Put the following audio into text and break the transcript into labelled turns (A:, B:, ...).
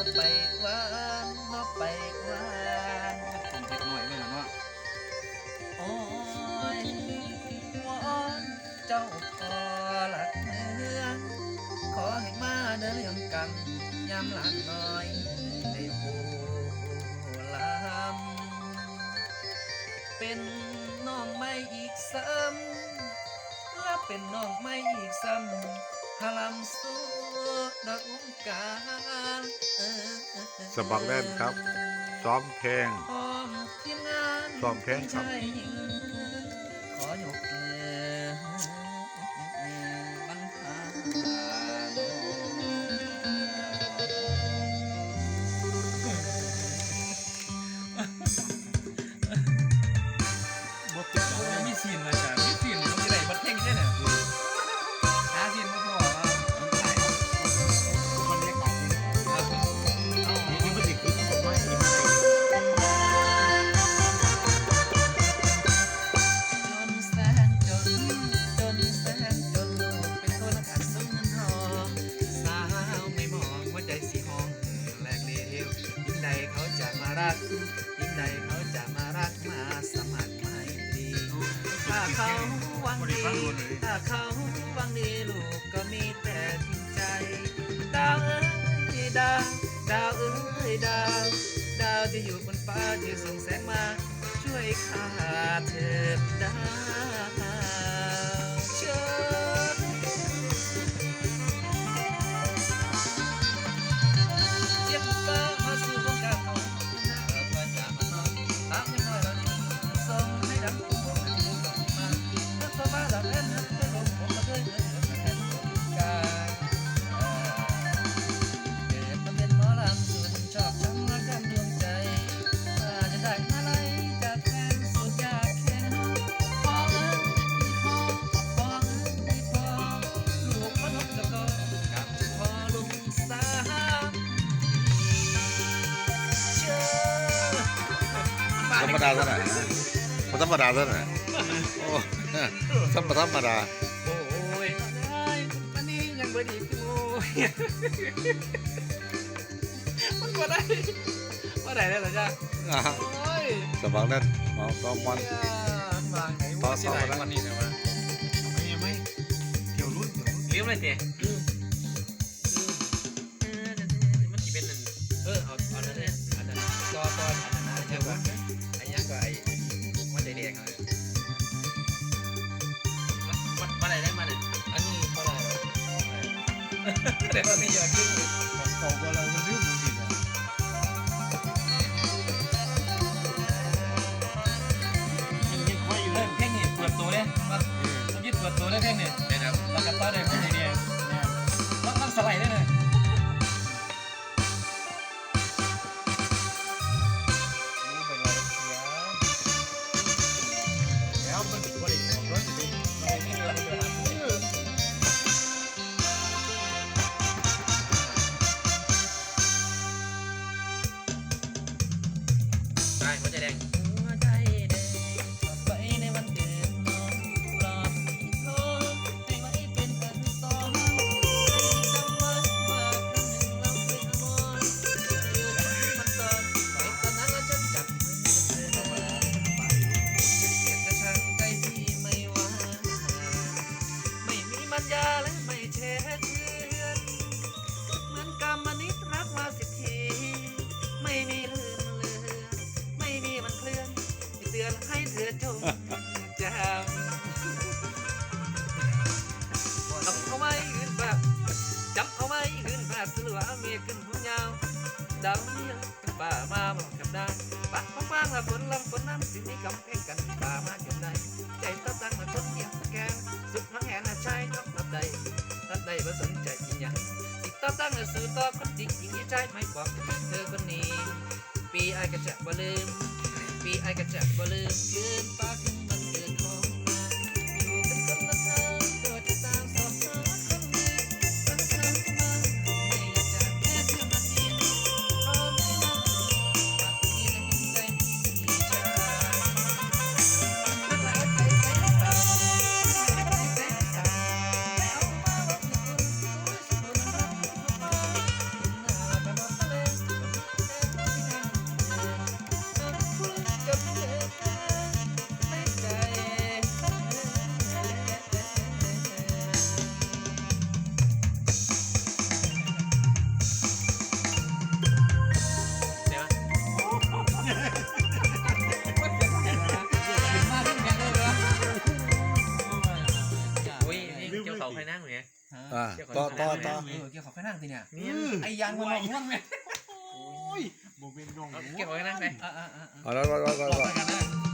A: อยนอไปวานนอไปวาน
B: ผมเด็กหน่อยไม่อเนาะ
A: โอ้ยวอนเจ้าพอหลักเมืองขอให้มาเดินเรื่องกันยามหลานน้อยได้โอลำเป็นน้องไม่อีกซ้ำและเป็นน้องไม่อีกซ้ำ พลัมสู้ดอกวงการเออเออเออ
C: สมัครเล่นครับ ซ้อมเพลง
A: พร้อมทีมงาน
C: ซ้อมเพลงครับ
A: ชายหญิงขอยกมือบ
B: เขา
A: หวังดีถ้าเขาหวังดีลูกก็มีแต่ทิ้งใจดาวเอ้ยดาวดาวเอ้ยดาวดาวที่อยู่บนฟ้าที่ส่งแสงมา ช่วยข้าเถิดดาวเชิญ รรมดาเท่า
C: ไหร่นะมันธรรมดาเท่าไหร่โอ้ธรรมธรรมดา
B: โอ้ยได้อันนี้ยังบ่ดีพี่โอ้ยมันบ่ได้บ่ได้แล้วเหรอจ๊ะ
C: อ่า
B: โอ้ย
C: สมัครเล่นเอาต้องมัน
B: เอ้ยวางไหนว่าสิได้วันนี้นะวะ
D: ไม่ไม่เกี่ยวรุ่นเกี่ยวรุ่น
B: ลืมเลยเจ๊มันสิเป็นนั่นเออเอาเอานั่นเนี่ยอันนั้นจอตอนอันนั้นอันยังก็อันยั เดี๋ยวมียอดขึ้น
D: ของเก่าว่าเรามันลืมมันดีนะยังยังค่ยอยู่
B: เฮ้
D: เลยย
B: เพลงนี้เปิดตัวเลยมาต้องยึดเปิดตัวเลยเพลงนี้นะครับแล้วก็ต่อได้เพลงนี้เนี่ยต้องต้องสไลด์ได้เลย
D: รู้ไปแล้วแล้วมันบริของรถดีเร
B: ใช่หัวใจแดง
A: หัวใจแดงกลับไปในวันเกิดน้องกรอบสีทอให้ไว้เป็นอันสองให้จำไว้ว่าครั้งหนึ่งเราเคยอมรคือมันตอนไปตอนนั้นแล้วฉันจับมือเธอไปเกียดกระชังใจที่ไม่ว่า ไม่มีมัญญาและไม่เชือ ตือนให้เธอจงจำจำเอาไว้ขึ้นแบบจำเอาไว้ขึ้นแบบสลัวเมียขึ้นหัวยาวดาวเมียขึ้นป่ามาบอกกับดาวปะฟังฟังละฝนลำฝนน้ำสิ่งนี้กำแพงกันป่ามาจนได้ใจตั้งตั้งละคนเดียวแกงสุดทั้งแหนชายต้องรับใดรับใดบ่สนใจอีหยังติดต่อตั้งแต่สู่ต่อคนจริงจริงที่ใจไม่บอกเธอคนนี้ปีไอก็จะบ่ลืม ปีไอก็จะบ่ลืมคืนปาก เขาใครนั่งเนี่ยอ่า
C: ต่อต่อต่อ
B: เออเกี่ยวกับข้างนั่งสิเนี่ยไอ้ยังมันลงร่วงไห
D: โอ้ยโมเป็นดง
A: เกี่ยวกับข้านั่งไหม
B: อ๋อรอ
C: รอ
B: รอรอ